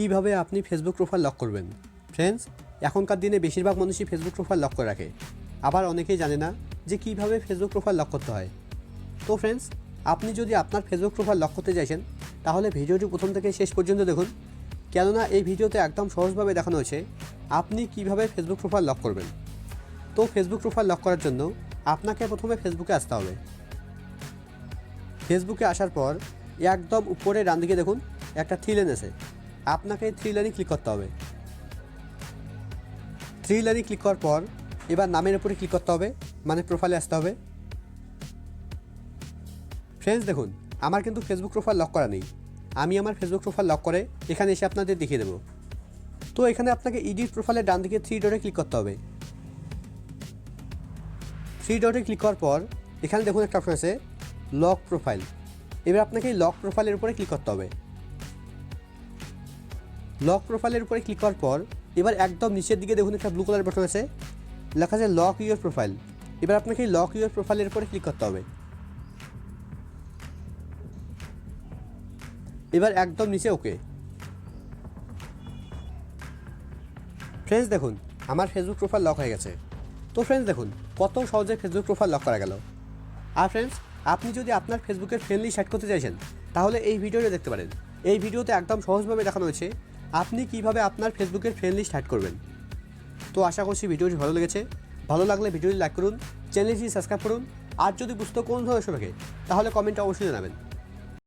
কীভাবে আপনি Facebook profile lock করবেন? ফ্রেন্ডস এখনকার দিনে বেশিরভাগ মানুষই ফেসবুক প্রোফাইল লক করে রাখে। আবার অনেকেই জানে না যে কীভাবে ফেসবুক প্রোফাইল লক করতে হয়। তো ফ্রেন্ডস আপনি যদি আপনার ফেসবুক প্রোফাইল লক করতে চাইছেন, তাহলে ভিডিওটি প্রথম থেকে শেষ পর্যন্ত দেখুন। কেননা এই ভিডিওতে একদম সহজভাবে দেখানো হয়েছে আপনি কীভাবে ফেসবুক প্রোফাইল লক করবেন। তো ফেসবুক প্রোফাইল লক করার জন্য আপনাকে প্রথমে ফেসবুকে আসতে হবে। ফেসবুকে আসার পর একদম উপরে ডান দিকে দেখুন, একটা থ্রি লাইন আছে। আপনাকে থ্রি লাইনে ক্লিক করতে হবে। থ্রি লাইনে ক্লিক করার পর এবার নামের উপরে ক্লিক করতে হবে মানে প্রোফাইলে আসতে হবে। ফ্রেন্ডস দেখুন, আমার কিন্তু ফেসবুক প্রোফাইল লক করা নেই। আমি আমার ফেসবুক প্রোফাইল লক করে এখানে এসে আপনাদের দেখিয়ে দেবো। তো এখানে আপনাকে ইডিট প্রোফাইলের ডান দিকে থ্রি ডটে ক্লিক করতে হবে। থ্রি ডটে ক্লিক করার পর এখানে দেখুন একটা অপশন আছে লক প্রোফাইল এবার আপনাকে লক প্রোফাইলের উপরে ক্লিক করতে হবে। লক প্রোফাইলের উপরে ক্লিক করার পর, এবার একদম নিচের দিকে দেখুন একটা ব্লু কালার বাটন আছে লেখা আছে লক ইউর প্রোফাইল এবার আপনাকে লক ইউর প্রোফাইলের উপরে ক্লিক করতে হবে। এবার একদম নিচে ওকে ফ্রেন্ডস দেখুন, আমার ফেসবুক প্রোফাইল লক হয়ে গেছে। তো ফ্রেন্ডস দেখুন, কত সহজে ফেসবুক প্রোফাইল লক করা গেল। আর ফ্রেন্ডস আপনি যদি আপনার ফেসবুকের ফ্রেন্ডলি সেট করতে চাইছেন, তাহলে এই ভিডিওটা দেখতে পারেন। এই ভিডিওতে একদম সহজভাবে দেখানো হয়েছে। আপনি কীভাবে আপনার ফেসবুকের ফ্রেন্ড লিস্ট হ্যাড করবেন? তো আশা করছি ভিডিওটি ভালো লেগেছে। ভালো লাগলে ভিডিওটি লাইক করুন চ্যানেলটি সাবস্ক্রাইব করুন, আর যদি বুঝতে কোন ধরনের থাকে, তাহলে কমেন্টটা অবশ্যই জানাবেন।